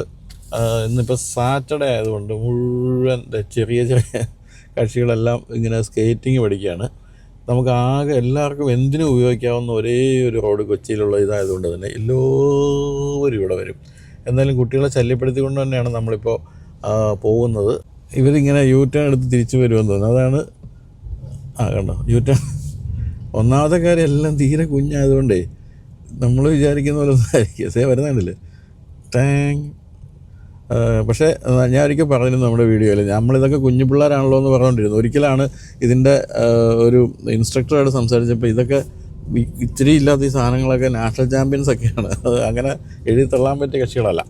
A: ഇന്നിപ്പോൾ സാറ്റർഡേ ആയതുകൊണ്ട് മുഴുവൻ ചെറിയ ചെറിയ കക്ഷികളെല്ലാം ഇങ്ങനെ സ്കേറ്റിംഗ് പഠിക്കുകയാണ് നമുക്ക് ആകെ എല്ലാവർക്കും എന്തിനും ഉപയോഗിക്കാവുന്ന ഒരേ ഒരു റോഡ് കൊച്ചിയിലുള്ള ഇതായതുകൊണ്ട് തന്നെ എല്ലാവരും ഇവിടെ വരും. എന്നാലും കുട്ടികളെ ശല്യപ്പെടുത്തിക്കൊണ്ട് തന്നെയാണ് നമ്മളിപ്പോൾ പോകുന്നത്. ഇവരിങ്ങനെ യൂ ടേൺ എടുത്ത് തിരിച്ചു വരുമെന്ന് തോന്നുന്നു. അതാണ് ആ കണ്ടോ യൂ ടേൺ ഒന്നാമത്തെ കാര്യം എല്ലാം തീരെ കുഞ്ഞായതുകൊണ്ടേ നമ്മൾ വിചാരിക്കുന്ന പോലെ ഒന്നും ആയിരിക്കും സേ വരുന്നുണ്ടല്ലേ? ആ, പക്ഷേ ഞാൻ ഒരിക്കൽ പറഞ്ഞിരുന്നു നമ്മുടെ വീഡിയോയിൽ. നമ്മളിതൊക്കെ കുഞ്ഞു പിള്ളേരാണല്ലോ എന്ന് പറഞ്ഞുകൊണ്ടിരുന്നു. ഒരിക്കലാണ് ഇതിന്റെ ഒരു ഇൻസ്ട്രക്ടറായിട്ട് സംസാരിച്ചപ്പോൾ ഇതൊക്കെ ഇത്തിരി ഇല്ലാത്ത ഈ സാധനങ്ങളൊക്കെ നാഷണൽ ചാമ്പ്യൻസ് ഒക്കെയാണ്. അങ്ങനെ എഴുതി തള്ളാൻ പറ്റിയ കക്ഷികളല്ല.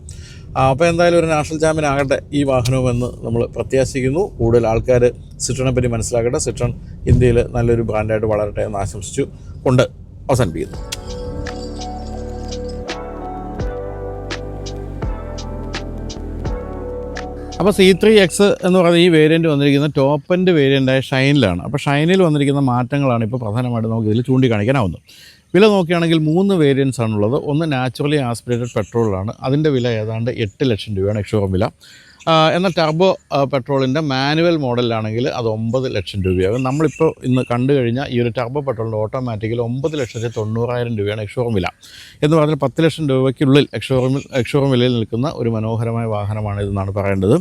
A: അപ്പോൾ എന്തായാലും ഒരു നാഷണൽ ചാമ്പ്യൻ ആകട്ടെ ഈ വാഹനവുമെന്ന് നമ്മൾ പ്രത്യാശിക്കുന്നു. കൂടുതൽ ആൾക്കാർ സിട്രനെ പറ്റി മനസ്സിലാക്കട്ടെ. സിട്രൺ ഇന്ത്യയിൽ നല്ലൊരു ബ്രാൻഡായിട്ട് വളരട്ടെ എന്ന് ആശംസിച്ചു കൊണ്ട് അവസാനിപ്പിക്കുന്നു. അപ്പോൾ സി ത്രീ എക്സ് എന്ന് പറയുന്ന ഈ വേരിയന്റ് വന്നിരിക്കുന്ന ടോപ്പ് എൻഡ് വേരിയന്റായ ഷൈനിലാണ്. അപ്പോൾ ഷൈനിൽ വന്നിരിക്കുന്ന മാറ്റങ്ങളാണ് ഇപ്പോൾ പ്രധാനമായിട്ട് നമുക്ക് ഇതിൽ ചൂണ്ടിക്കാണിക്കാനാവുന്നത്. വില നോക്കുകയാണെങ്കിൽ മൂന്ന് വേരിയൻസ് ആണുള്ളത്. ഒന്ന് നാച്ചുറലി ആസ്പിറേറ്റഡ് പെട്രോളാണ് അതിന്റെ വില ഏതാണ്ട് എട്ട് ലക്ഷം രൂപയാണ്. എക്സോറം വില. എന്നാൽ ടർബോ പെട്രോളിന്റെ മാനുവൽ മോഡലിലാണെങ്കിൽ അത് ഒമ്പത് ലക്ഷം രൂപയാകും. നമ്മളിപ്പോൾ ഇന്ന് കണ്ടു കഴിഞ്ഞാൽ ഈ ഒരു ടർബോ പെട്രോളിന്റെ ഓട്ടോമാറ്റിക്കിൽ ഒമ്പത് ലക്ഷത്തി തൊണ്ണൂറായിരം രൂപയാണ് എക്ഷോറും വില എന്ന് പറഞ്ഞാൽ പത്ത് ലക്ഷം രൂപയ്ക്കുള്ളിൽ എക്സോറമിൽ എക്ഷോറും വിലയിൽ നിൽക്കുന്ന ഒരു മനോഹരമായ വാഹനമാണ് ഇതെന്നാണ് പറയേണ്ടത്.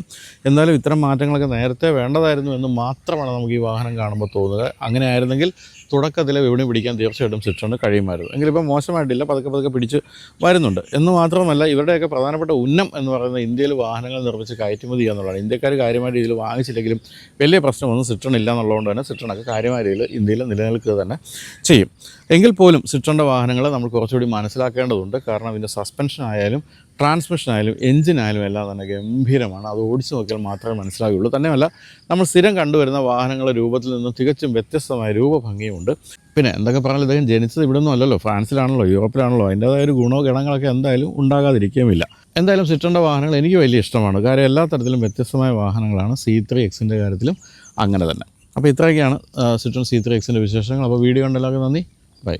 A: എന്നാലും ഇത്തരം മാറ്റങ്ങളൊക്കെ നേരത്തെ വേണ്ടതായിരുന്നു എന്ന് മാത്രമാണ് നമുക്ക് ഈ വാഹനം കാണുമ്പോൾ തോന്നുക. അങ്ങനെ ആയിരുന്നെങ്കിൽ തുടക്കത്തിൽ വിപണി പിടിക്കാൻ തീർച്ചയായിട്ടും സിട്രണ് കഴിയുമായിരുന്നു. എങ്കിലിപ്പോൾ മോശമായിട്ടില്ല. പതുക്കെ പതുക്കെ പിടിച്ച് വരുന്നുണ്ട്. എന്ന് മാത്രമല്ല ഇവരുടെയൊക്കെ പ്രധാനപ്പെട്ട ഉന്നം എന്ന് പറയുന്നത് ഇന്ത്യയിൽ വാഹനങ്ങൾ നിർമ്മിച്ച് കയറ്റുമതി എന്നുള്ളതാണ്. ഇന്ത്യക്കാർ കാര്യമായ രീതിയിൽ വാങ്ങിച്ചില്ലെങ്കിലും വലിയ പ്രശ്നമൊന്നും സിട്രൺ ഇല്ല എന്നുള്ളതുകൊണ്ട് തന്നെ സിട്രണൊക്കെ കാര്യമായ രീതിയിൽ ഇന്ത്യയിൽ നിലനിൽക്കുക തന്നെ ചെയ്യും. എങ്കിൽ പോലും സിട്രോന്റെ വാഹനങ്ങൾ നമ്മൾ കുറച്ചുകൂടി മനസ്സിലാക്കേണ്ടതുണ്ട്. കാരണം ഇതിന്റെ സസ്പെൻഷൻ ആയാലും ട്രാൻസ്മിഷൻ ആയാലും എഞ്ചിൻ ആയാലും എല്ലാം തന്നെ ഗംഭീരമാണ്. അത് ഓടിച്ചു നോക്കിയാൽ മാത്രമേ മനസ്സിലാകുകയുള്ളൂ തന്നെയല്ല നമ്മൾ സ്ഥിരം കണ്ടുവരുന്ന വാഹനങ്ങളുടെ രൂപത്തിൽ നിന്നും തികച്ചും വ്യത്യസ്തമായ രൂപഭംഗിയുമുണ്ട്. പിന്നെ എന്തൊക്കെ പറഞ്ഞാൽ ഇദ്ദേഹം ജനിച്ചത് ഇവിടെ ഒന്നും അല്ലല്ലോ. ഫ്രാൻസിലാണല്ലോ യൂറോപ്പിലാണല്ലോ. അതിന്റേതായ ഒരു ഗുണോ ഗണങ്ങളൊക്കെ എന്തായാലും ഉണ്ടാകാതിരിക്കുകയുമില്ല എന്തായാലും സിട്രന്റെ വാഹനങ്ങൾ എനിക്ക് വലിയ ഇഷ്ടമാണ്. കാര്യം എല്ലാ തരത്തിലും വ്യത്യസ്തമായ വാഹനങ്ങളാണ്. സി ത്രീ എക്സിന്റെ കാര്യത്തിലും അങ്ങനെ തന്നെ. അപ്പോൾ ഇത്രയൊക്കെയാണ് സിറ്റൺ സി ത്രീ എക്സിന്റെ വിശേഷങ്ങൾ. അപ്പോൾ വീഡിയോ കണ്ടെല്ലാവർക്കും നന്ദി. ബൈ